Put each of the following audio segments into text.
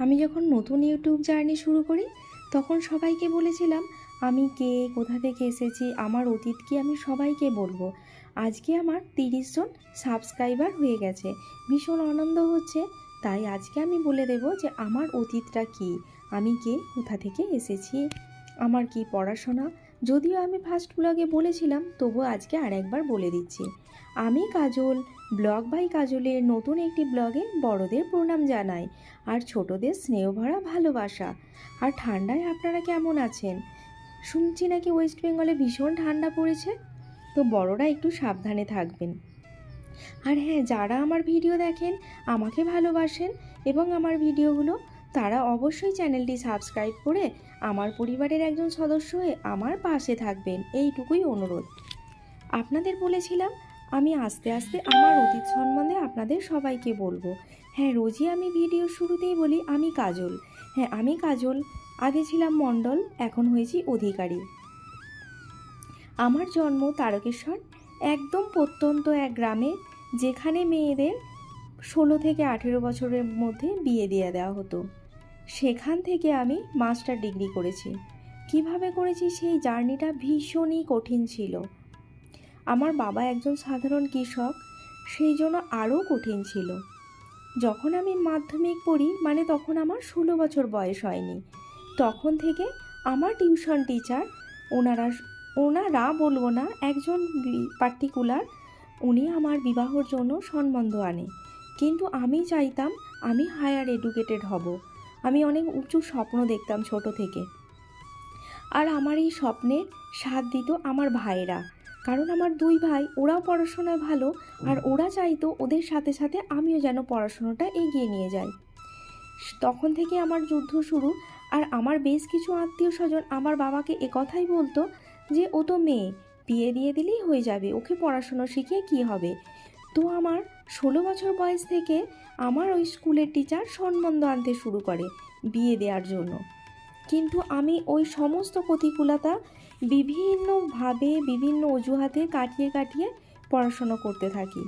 আমি যখন নতুন ইউটিউব জার্নি শুরু করি, তখন সবাইকে বলেছিলাম, আমি কে, কোথা থেকে এসেছি, আমার অতীত কি আমি সবাইকে বলব? আজকে আমার তিরিশ জন সাবস্ক্রাইবার হয়ে গেছে। ভীষণ আনন্দ হচ্ছে। তাই আজকে আমি বলে দেব যে, আমার অতীতটা কি? আমি কে, কোথা থেকে এসেছি? আমার কি পড়াশোনা? যদিও আমি ফার্স্ট ব্লগে বলেছিলাম তবু আজকে আর একবার বলে দিচ্ছি। আমি কাজল ব্লগ বাই কাজলের নতুন একটি ব্লগে বড়দের প্রণাম জানাই। আর ছোটদের স্নেহভরা ভালোবাসা। আর ঠান্ডায় আপনারা কেমন আছেন? শুনছি নাকি ওয়েস্ট বেঙ্গলে ভীষণ ঠান্ডা পড়েছে? তো বড়রা একটু সাবধানে থাকবেন। আর হ্যাঁ যারা আমার ভিডিও দেখেন, আমাকে ভালোবাসেন এবং আমার ভিডিওগুলো, তারা অবশ্যই চ্যানেলটি সাবস্ক্রাইব করে আমার পরিবারের একজন সদস্য হয়ে আমার পাশে থাকবেন। এইটুকুই অনুরোধ। আপনাদের বলেছিলাম আমি আস্তে আস্তে আমার অতীত সম্বন্ধে আপনাদের সবাইকে বলব। হ্যাঁ রোজই আমি ভিডিও শুরুতেই বলি, আমি কাজল। হ্যাঁ আমি কাজল। আগে ছিলাম মণ্ডল, এখন হয়েছি অধিকারী। আমার জন্ম তারকেশ্বর, একদম প্রত্যন্ত এক গ্রামে, যেখানে মেয়েদের ষোলো থেকে আঠেরো বছরের মধ্যে বিয়ে দিয়ে দেওয়া হতো। সেখান থেকে আমি মাস্টার ডিগ্রি করেছি। কীভাবে করেছি সেই জার্নিটা ভীষণই কঠিন ছিল। আমার বাবা একজন সাধারণ কৃষক, সেই জন্য আরও কঠিন ছিল। যখন আমি মাধ্যমিক পড়ি মানে তখন আমার ষোলো বছর বয়স হয়নি। তখন থেকে আমার টিউশন টিচার, ওনারা ওনারা বলব না, একজন পার্টিকুলার, উনি আমার বিবাহর জন্য সম্বন্ধ আনে। কিন্তু আমি চাইতাম আমি হায়ার এডুকেটেড হব। আমি অনেক উঁচু স্বপ্ন দেখতাম ছোট থেকে। আর আমার এই স্বপ্নে সাথ দিত আমার ভাইরা কারণ আমার দুই ভাই ওরাও পড়াশোনায় ভালো আর ওরা চাইতো ওদের সাথে সাথে আমিও যেন পড়াশোনাটা এগিয়ে নিয়ে যাই। তখন থেকে আমার যুদ্ধ শুরু আর আমার বেশ কিছু আত্মীয় স্বজন আমার বাবাকে একথাই বলতো যে ও তো মেয়ে বিয়ে দিয়ে দিলেই হয়ে যাবে ওকে পড়াশুনো শিখিয়ে কি হবে? তো আমার ষোলো বছর বয়স থেকে আমার ওই স্কুলের টিচার সম্বন্ধ আনতে শুরু করে বিয়ে দেওয়ার জন্য। কিন্তু আমি ওই সমস্ত প্রতিকূলতা বিভিন্নভাবে, বিভিন্ন অজুহাতে কাটিয়ে কাটিয়ে পড়াশুনো করতে থাকি।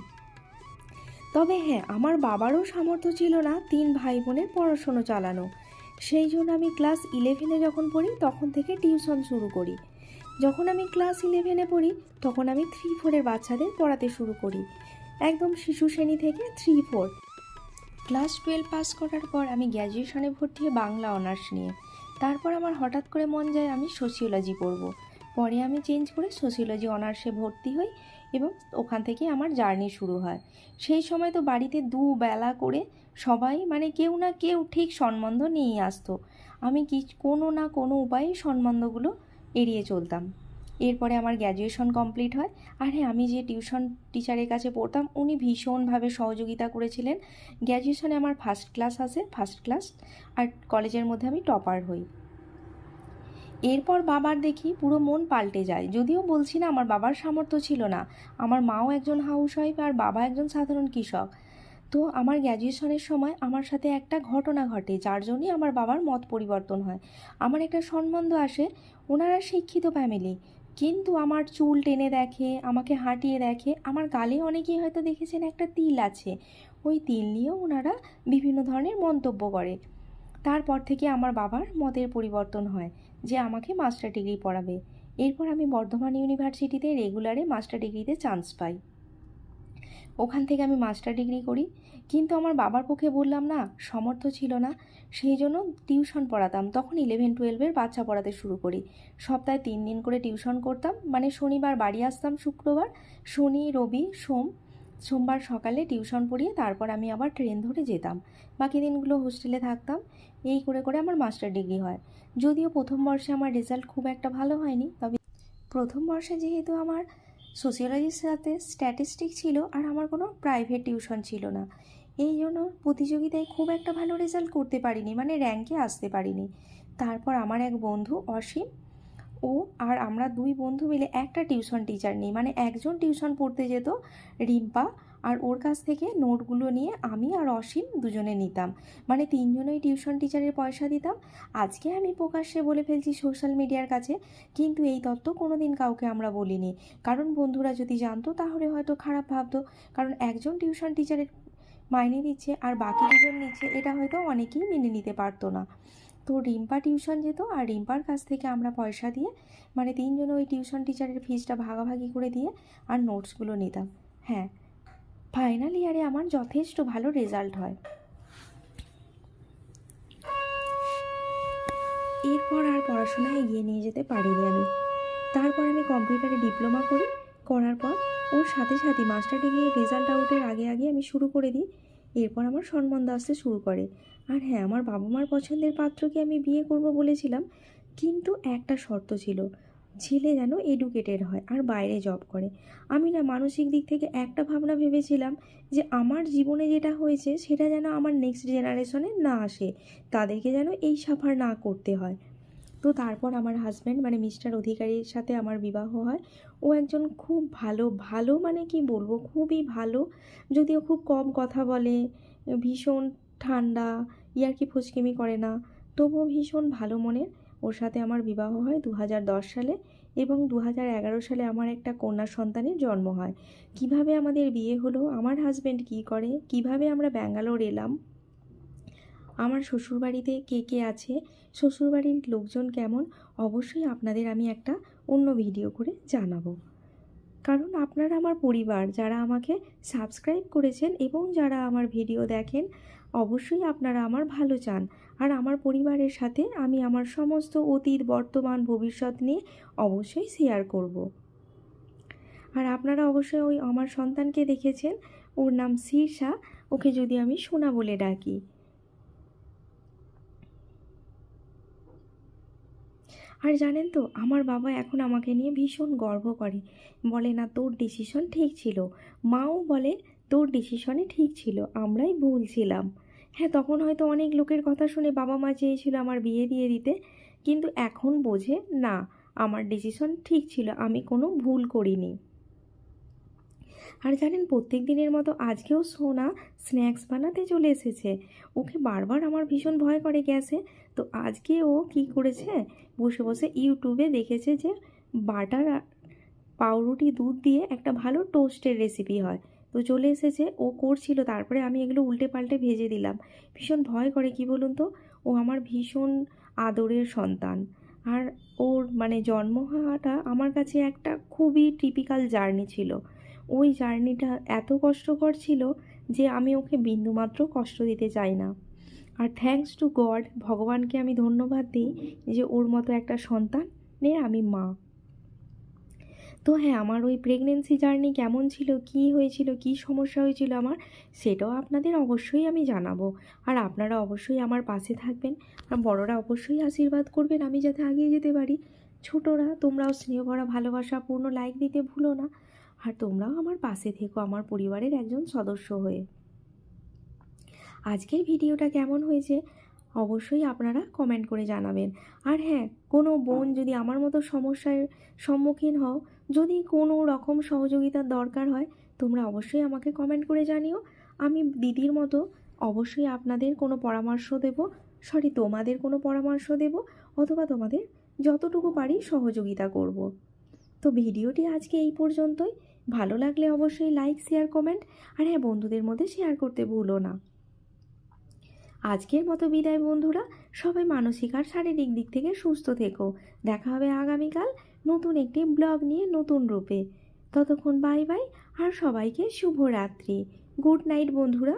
তবে হ্যাঁ আমার বাবারও সামর্থ্য ছিল না তিন ভাই বোনের পড়াশুনো চালানো। সেই জন্য আমি ক্লাস ইলেভেনে যখন পড়ি, তখন থেকে টিউশন শুরু করি। যখন আমি ক্লাস ইলেভেনে পড়ি, তখন আমি থ্রি ফোরের বাচ্চাদের পড়াতে শুরু করি। একদম শিশু শ্রেণি থেকে three four class twelve pass করার পর আমি গ্র্যাজুয়েশনে ভর্তি বাংলা অনার্স নিয়ে। তারপর আমার হঠাৎ করে মন যায় আমি সোশিওলজি পড়ব। পরে আমি চেঞ্জ করে সোশিওলজি অনার্সে ভর্তি হই এবং ওখান থেকে আমার জার্নি শুরু হয়। সেই সময় তো বাড়িতে দুবেলা করে সবাই মানে কেউ না কেউ ঠিক সম্বন্ধ নিয়ে আসতো। আমি কি কোনো না কোনো উপায়ে সম্বন্ধগুলো এড়িয়ে চলতাম। এরপরে আমার গ্র্যাজুয়েশন কমপ্লিট হয়। আর হ্যাঁ আমি যে টিউশন টিচারের কাছে পড়তাম, উনি ভীষণভাবে সহযোগিতা করেছিলেন। গ্র্যাজুয়েশনে আমার ফার্স্ট ক্লাস আসে ফার্স্ট ক্লাস আর কলেজের মধ্যে আমি টপার হই। এরপর বাবার দেখি পুরো মন পাল্টে যায়। যদিও বলছি না, আমার বাবার সামর্থ্য ছিল না। আমার মাও একজন হাউস ওয়াইফ আর বাবা একজন সাধারণ কৃষক। তো আমার গ্র্যাজুয়েশনের সময় আমার সাথে একটা ঘটনা ঘটে, যার জন্যই আমার বাবার মত পরিবর্তন হয়। আমার একটা সম্বন্ধ আসে, ওনারা শিক্ষিত ফ্যামিলি কিন্তু আমার চুল টেনে দেখে, আমাকে হাঁটিয়ে দেখে, আমার গালে অনেকেই হয়তো দেখেছেন একটা তিল আছে। ওই তিল নিয়েও ওনারা বিভিন্ন ধরনের মন্তব্য করে। তারপর থেকে আমার বাবার মতের পরিবর্তন হয় যে আমাকে মাস্টার ডিগ্রি পড়াবে। এরপর আমি বর্ধমান ইউনিভার্সিটিতে রেগুলারে মাস্টার ডিগ্রিতে চান্স পাই। ওখান থেকে আমি মাস্টার ডিগ্রি করি। কিন্তু আমার বাবার পক্ষে বললাম না, সমর্থ ছিল না। সেই জন্য টিউশন পড়াতাম। তখন ইলেভেন টুয়েলভের বাচ্চা পড়াতে শুরু করি। সপ্তাহে তিন দিন করে টিউশন করতাম। মানে শনিবার বাড়ি আসতাম শুক্রবার, শনি, রবি, সোম। সোমবার সকালে টিউশন পড়িয়ে তারপর আমি আবার ট্রেন ধরে যেতাম। বাকি দিনগুলো হোস্টেলে থাকতাম। এই করে করে আমার মাস্টার ডিগ্রি হয়। যদিও প্রথম বর্ষে আমার রেজাল্ট খুব একটা ভালো হয়নি, তবে প্রথম বর্ষে যেহেতু আমার সোশিওলজির সাথে স্ট্যাটিস্টিক ছিল আর আমার কোনো প্রাইভেট টিউশন ছিল না। এই জন্য প্রতিযোগিতায় খুব একটা ভালো রেজাল্ট করতে পারিনি মানে র্যাঙ্কে আসতে পারিনি। তারপর আমার এক বন্ধু অসীম, ও আর আমরা দুই বন্ধু মিলে একটা টিউশন টিচার নিই মানে একজন টিউশন পড়তে যেত রিম্পা আর ওর কাছ থেকে নোটগুলো নিয়ে আমি আর অসীম দুজনে নিতাম। মানে তিনজনেই টিউশন টিচারের পয়সা দিতাম। আজকে আমি প্রকাশ্যে বলে ফেলছি সোশ্যাল মিডিয়ার কাছে, কিন্তু এই তত্ত্ব কোনো দিন কাউকে আমরা বলিনি। কারণ বন্ধুরা যদি জানতো তাহলে হয়তো খারাপ ভাবতো। কারণ একজন টিউশন টিচারের মাইনে দিচ্ছে আর বাকি দুজন নিচ্ছে, এটা হয়তো অনেকেই মেনে নিতে পারতো না। তো রিম্পা টিউশন যেত আর রিম্পার কাছ থেকে আমরা পয়সা দিয়ে মানে তিনজন ওই টিউশন টিচারের ফিজটা ভাগাভাগি করে দিয়ে আর নোটসগুলো নিতাম। হ্যাঁ ফাইনাল ইয়ারে আমার যথেষ্ট ভালো রেজাল্ট হয়। এরপর আর পড়াশোনা এগিয়ে নিয়ে যেতে পারিনি আমি। তারপর আমি কম্পিউটারে ডিপ্লোমা করি, করার পর ওর সাথে সাথে মাস্টার ডিগ্রির রেজাল্ট আউটের আগে আগে আমি শুরু করে দিই। এরপর আমার সম্বন্ধ আসতে শুরু করে। আর হ্যাঁ আমার বাবা মার পছন্দের পাত্রকে আমি বিয়ে করব বলেছিলাম, কিন্তু একটা শর্ত ছিল ছেলে যেন এডুকেটেড হয় আর বাইরে জব করে। আমি না মানসিক দিক থেকে একটা ভাবনা ভেবেছিলাম যে আমার জীবনে যেটা হয়েছে সেটা যেন আমার নেক্সট জেনারেশনে না আসে, তাদেরকে যেন এই সাফার না করতে হয়। তো তারপর আমার হাজব্যান্ড মানে মিস্টার অধিকারীর সাথে আমার বিবাহ হয়। ও একজন খুব ভালো ভালো মানে কি বলব? খুবই ভালো। যদিও খুব কম কথা বলে, ভীষণ ঠান্ডা ইয়ার্কি ফুচকিমি করে না, তবুও ভীষণ ভালো মনের। ওর সাথে আমার বিবাহ হয় দু হাজার দশ সালে এবং দু হাজার এগারো সালে আমার একটা কন্যা সন্তানের জন্ম হয়। কীভাবে আমাদের বিয়ে হলো? আমার হাজব্যান্ড কি করে? কীভাবে আমরা ব্যাঙ্গালোর এলাম? আমার শ্বশুরবাড়িতে কে কে আছে? শ্বশুরবাড়ির লোকজন কেমন? অবশ্যই আপনাদের আমি একটা অন্য ভিডিও করে জানাব। কারণ আপনারা আমার পরিবার যারা আমাকে সাবস্ক্রাইব করেছেন এবং যারা আমার ভিডিও দেখেন, অবশ্যই আপনারা আমার ভালো চান আর আমার পরিবারের সাথে আমি আমার সমস্ত অতীত, বর্তমান, ভবিষ্যৎ নিয়ে অবশ্যই শেয়ার করব। আর আপনারা অবশ্যই ওই আমার সন্তানকে দেখেছেন, ওর নাম শীর্ষা ওকে যদি আমি সোনা বলে ডাকি আর জানেন তো, আমার বাবা এখন আমাকে নিয়ে ভীষণ গর্ব করে। বলে, না, তোর ডিসিশন ঠিক ছিল। মাও বলে, তোর ডিসিশনে ঠিক ছিল, আমরাই ভুল ছিলাম। হ্যাঁ তখন হয়তো অনেক লোকের কথা শুনে বাবা মা চেয়েছিল আমার বিয়ে দিয়ে দিতে, কিন্তু এখন বোঝে, না, আমার ডিসিশন ঠিক ছিল, আমি কোনো ভুল করিনি। আর জানেন, প্রত্যেক দিনের মতো আজকেও সোনা স্ন্যাক্স বানাতে চলে এসেছে। ওকে বারবার আমার ভীষণ ভয় করে গ্যাসে। তো আজকে ও কি করেছে? বসে বসে ইউটিউবে দেখেছে যে বাটার পাউরুটি দুধ দিয়ে একটা ভালো টোস্টের রেসিপি হয়। তো চলে এসেছে, ও করছিল, তারপরে আমি এগুলো উল্টে পাল্টে ভেজে দিলাম। ভীষণ ভয় করে, কি বলুন তো? ও আমার ভীষণ আদরের সন্তান। আর ওর মানে জন্ম হওয়াটা আমার কাছে একটা খুবই টিপিক্যাল জার্নি ছিল। ওই জার্নিটা এত কষ্টকর ছিল যে আমি ওকে বিন্দুমাত্র কষ্ট দিতে চাই না। আর থ্যাঙ্কস টু গড ভগবানকে আমি ধন্যবাদ দিই যে ওর মতো একটা সন্তানের আমি মা। তো হ্যাঁ আমার ওই প্রেগনেন্সি জার্নি কেমন ছিল, কি হয়েছিল, কি সমস্যা হয়েছিল আমার, সেটাও আপনাদের অবশ্যই আমি জানাব। আর আপনারা অবশ্যই আমার পাশে থাকবেন, আর বড়রা অবশ্যই আশীর্বাদ করবেন আমি যাতে আগিয়ে যেতে পারি। ছোটরা, তোমরাও স্নেহ ভরা ভালোবাসাপূর্ণ লাইক দিতে ভুলো না। আর তোমরাও আমার পাশে থেকো, আমার পরিবারের একজন সদস্য হয়ে। আজকের ভিডিওটা কেমন হয়েছে? অবশ্যই আপনারা কমেন্ট করে জানাবেন। আর হ্যাঁ কোনো বোন যদি আমার মতো সমস্যার সম্মুখীন হও, যদি কোনো রকম সহযোগিতার দরকার হয়, তোমরা অবশ্যই আমাকে কমেন্ট করে জানিও। আমি দিদির মতো অবশ্যই আপনাদের কোনো পরামর্শ দেব সরি তোমাদের কোনো পরামর্শ দেব, অথবা তোমাদের যতটুকু পারি সহযোগিতা করব। তো ভিডিওটি আজকে এই পর্যন্তই। ভালো লাগলে অবশ্যই লাইক শেয়ার কমেন্ট আর হ্যাঁ বন্ধুদের মধ্যে শেয়ার করতে ভুলো না। আজকের মতো বিদায় বন্ধুরা, সবাই মানসিক আর শারীরিক দিক থেকে সুস্থ থেকো। দেখা হবে আগামীকাল নতুন একটি ব্লগ নিয়ে নতুন রূপে। ততক্ষণ বাই বাই আর সবাইকে শুভরাত্রি। গুড নাইট বন্ধুরা।